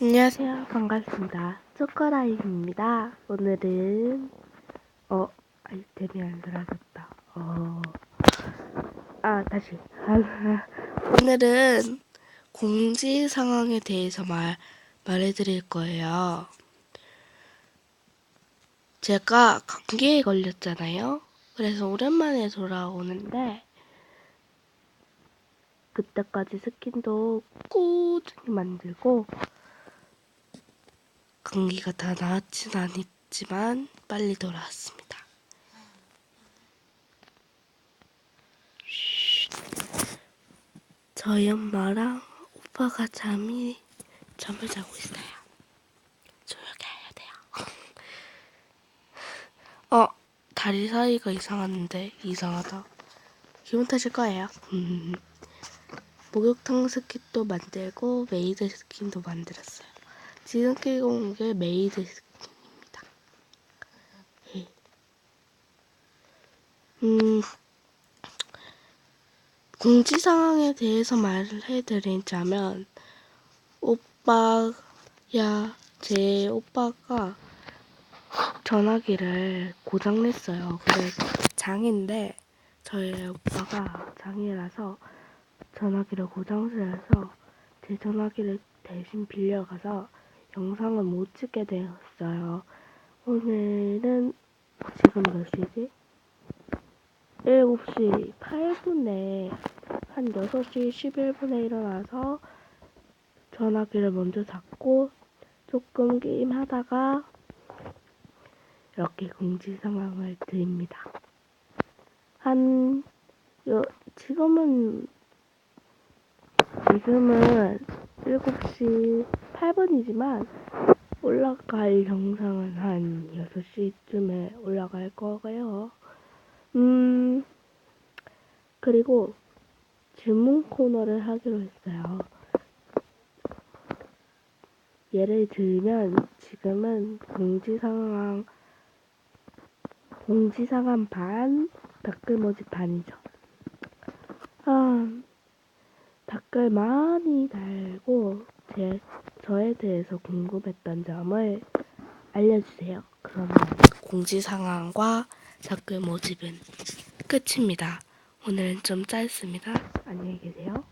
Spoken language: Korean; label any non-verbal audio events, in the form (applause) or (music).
안녕하세요. 반갑습니다. 초코라임입니다. 오늘은 어 아이템이 안 사라졌다. 어. 아 다시. (laughs) 오늘은 공지 상황에 대해서 말 말해드릴 거예요. 제가 감기에 걸렸잖아요. 그래서 오랜만에 돌아오는데 그때까지 스킨도 꾸준히 만들고 감기가 다 나았진 않았지만 빨리 돌아왔습니다. 쉿. 저희 엄마랑 오빠가 잠이 잠을 자고 있어요. 조용히 해야 돼요. (laughs) 어 다리 사이가 이상한데 이상하다. 기분 탓일 거예요. (laughs) 음. 목욕탕 스킨도 만들고 메이드 스킨도 만들었어요. 지금 끼고 온 게 메이드 스킨입니다. 예. 음, 공지 상황에 대해서 말을 해드리자면, 오빠 야, 제 오빠가 전화기를 고장냈어요. 그래서 장인데, 저희 오빠가 장이라서 전화기를 고장스려서 제 전화기를 대신 빌려가서 영상을 못 찍게 되었어요. 오늘은 지금 몇 시지? 7시 8분에 한 6시 11분에 일어나서 전화기를 먼저 잡고 조금 게임 하다가 이렇게 공지 상황을 드립니다. 한 요, 지금은 지금은 7시 8분이지만 올라갈 영상은 한 6시쯤에 올라갈 거고요. 음, 그리고 질문 코너를 하기로 했어요. 예를 들면 지금은 공지 상황 공지 상황 반 댓글 모집 반이죠. 아, 댓글 많이 달고 제 저에 대해서 궁금했던 점을 알려주세요. 그러면 공지 상황과 댓글 모집은 끝입니다. 오늘은 좀 짧습니다. 안녕히 계세요.